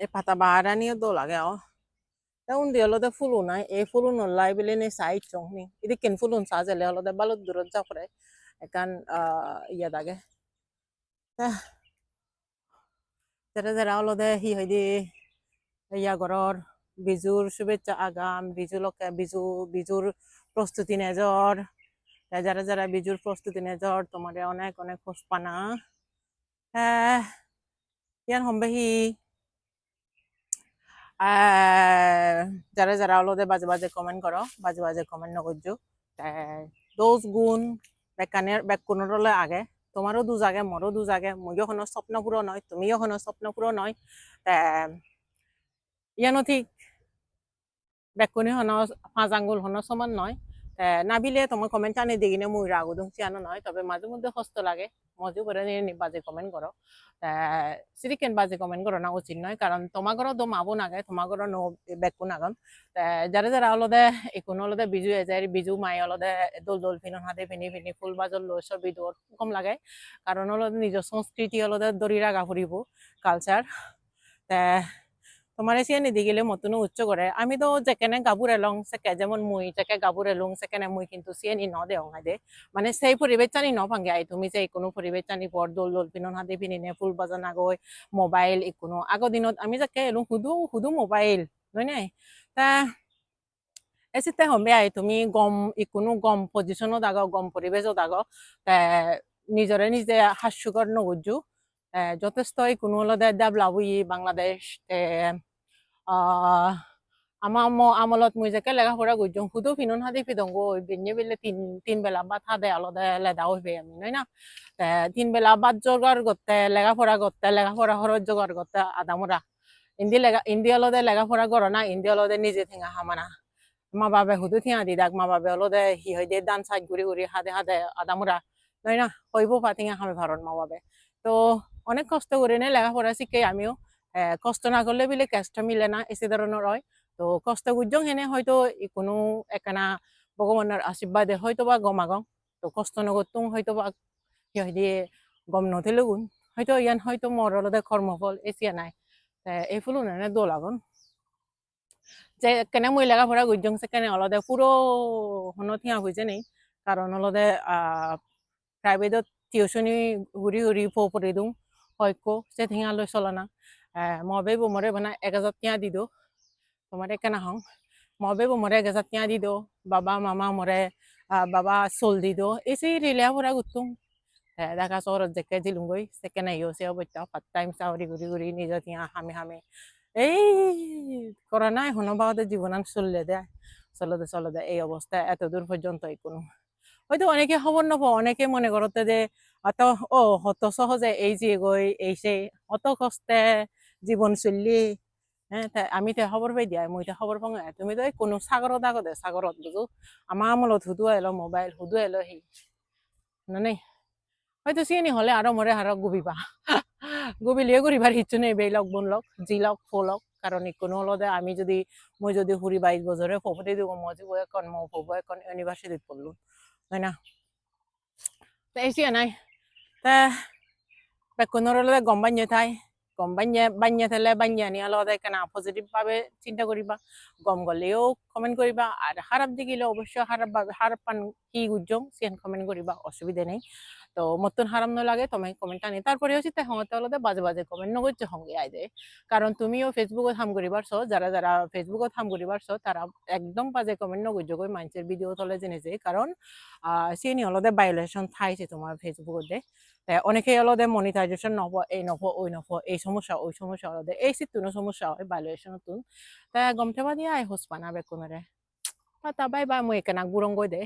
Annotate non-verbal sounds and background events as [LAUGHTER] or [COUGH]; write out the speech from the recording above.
e pata bara ni do lage o ta un dia lo de fulu nai e fulu no lai bile ni sai chong ni idi ken fulun sa jele lo de balot durot ja pore ekan iya dage ta যারা যারা হলো দে হি হয় দি ইয়া ঘরর বিজুর শুভেচ্ছা আগাম বিজু লোকে বিজু বিজুর প্রস্তুতি নেজর যারা যারা বিজুর প্রস্তুতি নেজর তোমারে অনেক অনেক খোঁজ পানা হ্যাঁ ইয়ান হম্বে হি আহ, যারা যারা হলো দে বাজে বাজে কমেন্ট করো, বাজে বাজে কমেন্ট নকরছো দোষ গুণ বেকানের বেকুনরলে আগে, তোমারও দু জাগে মোরও দু জাগে মইও হনো স্বপ্ন পুরো নয়, তুমিও হনো স্বপ্ন পুরো নয় ইয়ানো ঠিক বেকুনি হন পাঁচ আঙ্গুল হন সমান নয়। নাবিলে তোমার কমেন্ট আনি দিগিনে মুই রাগু দুং চিয়ানো নয় তবে মাঝে মধ্যে কষ্ট লাগে। মজু করে নিয়ে নি, বাজে কমেন্ট করো সিরিকেন বাজে কমেন্ট করো না উচিত নয় কারণ তোমার ঘরও দম আবো নাগে তোমার ঘরও নো বেকু নাগন যারা যারা অলদে ইকুন অলদে বিজু এজাই বিজু মাই অলদে দোল দোল ফিনন হাতে ফিনি ফিনি ফুল বাজল লৈ ছবি দৌৰ কম লাগে। কারণ হলো নিজের সংস্কৃতি হলো দরি রাগা ফুরিব কালচার তে তোমার এসে নিদি গেলে মতন উচ্চ করে আমি তো যেখানে গাবুর এলং, সেকে যেমন মুই যেকে গাবুর এলং সেখানে মুই কিন্তু সিয়ে নি ন দেও দে। মানে সেই পরিবেশ চানি ন ভাঙ্গে আই, তুমি যে কোনো পরিবেশ চানি পর দোল দোল পিনন হাতে পিনিনে ফুল বাজান আগৈ মোবাইল ইকোনো আগৰ দিনত আমি যাকে এলো সুদু সুদু মোবাইল নহয় নাই? তা এসিতে হমে আই, তুমি গম ইকোনো গম পজিশনত আগ গম পরিবেশত আগ নিজরে নিজে হাস্যকর নগুজু যথেষ্ট কোনো হলদে ডেভেলপ বাংলাদেশ আমার আমলত মুই যেকে লেখাপড়া করছ শুধু ফিনুন হাদি ফিদঙ্গ বিনে বেলে তিন তিন বেলা বাদ হাদে আলাদা লেদা হইবে আমি নয় না? তিন বেলা বাদ জোগাড় করতে লেখাপড়া করতে লেখাপড়া খরচ জোগাড় করতে আদামরা ইন্দি লেগা ইন্দি আলাদা লেখাপড়া করো না, ইন্দি আলাদা নিজে থিঙা হামানা মা বাবে হুদু থিঙা দি দাক, মা বাবে আলাদা হি হয় দিয়ে দান সাইড ঘুরি ঘুরি হাদে হাদে আদামরা নয় না? হইব পাতিঙা হামে ভারত মা বাবে। তো অনেক কষ্ট করে নে লেখাপড়া শিখে আমিও। কষ্ট না করলে বিলে ক্যাশটা মিলে না, এসে ধরনের হয়। তো কষ্ট গুজং হেনে হয়তো কোনো একখানা ভগবানের আশীর্বাদে হয়তো বা গমাগং তো কষ্ট নগতুং হয়তো বা সিহঁত দিয়ে গম নথিলে গুণ। হয়তো ইয়ান হয়তো মোৰ অলপতে কৰ্মফল এছিয়া নাই। এই ফুলো নে দোলাগন। যে, কেনে মই লেগা ভরা গুজং সে কেনে অলদে পুরো হন থিয়া হয়েছে নেই। কারণ অলদে প্রাইভেটত টিউশনি ঘুরি ঘুরি ফো পড়ে দিওঁ। হয়কো সে থিঙা লৈ চলনা মবে বুমরে বনা এক হাজার টিয়া দি দো তোমার কেনা হং? মবে বুমরে এক হাজার টিয়া দি দো বাবা, মামা মরে বাবা চল দি দো এসে রিলিয়া ভরা গুতুম দেখা চহৰত যেকে জিলুংগৈ সেকেনে ইও সে অবত্যা পাত টাইম চাউরি ঘুরি ঘুরি নিজৰ টিয়া হামে হামে। এই করোনায় হনবাদে জীবনান চললে দেয় চলতে চলতে এই অবস্থা এত দূর পর্যন্ত কোনো হয়তো অনেকে খবর নপাও, অনেকে মনে করতে যে, অত ও হত সহজে এই যে গই এই সেই, অত কষ্টে জীবন চললি হ্যাঁ আমি তো খবর পাই দিয়া, মই খবর পাওঁ তুমি তো কোনো সাগৰত আগতে, সাগৰত বুজো, আমাৰ আমলত হুদু এলো মোবাইল হুদু এলো সি। নাই? হয়তো চিনি হলে আরও মরে আরও গুবিবা [LAUGHS] গুবিলিয়ে ঘুরিবার ইচ্ছু নেই বেলক বনলক জিলক ফলক কারণ কোনো হলদে আমি যদি, মই যদি হুরি বাইশ বছরে ফপতি দিব মজি বই এখন মো ফব এখন ইউনিভার্সিটিত পড়ল তাই না? তা এসি নাই। তা বেকুনের হলদে গম বাঞ্জে থাই গম বাঞ্জে বাঞ্জে থাকলে বাঞ্জে আনি আলাদা কেন পজিটিভ ভাবে চিন্তা করিবা। গম গলেও কমেন্ট করিবা আর খারাপ দিকিলে অবশ্যই খারাপ খারাপ পান কি গুজং সেন কমেন্ট করিবা অসুবিধা নেই। তো, মতন হারাম লাগে তুমি কমেন্ট আনি। তারপরে হচ্ছে তাই হতে হলে বাজে বাজে কমেন্ট নগরছে সঙ্গে আই যায় কারণ তুমিও ফেসবুকত হাম করিবার ছ যারা যারা ফেসবুকত হাম করিবার ছ তারা একদম বাজে কমেন্ট নগর্য করে মানুষের ভিডিও তলে জেনেছে কারণ আহ সিনি হলদে ভায়োলেশন থাইছে তোমার ফেসবুকতে অনেকে হলদে মনিটাইজেশন নব এই নব ওই নব এই সমস্যা ওই সমস্যা হলদে এই সিটুনো সমস্যা হয় ভায়োলেশন তুন তা, গম থেবা দিয়া আই হোস পানা বেকুনরে তা বাই বাই মই একেনাক বুরঙ্গই দে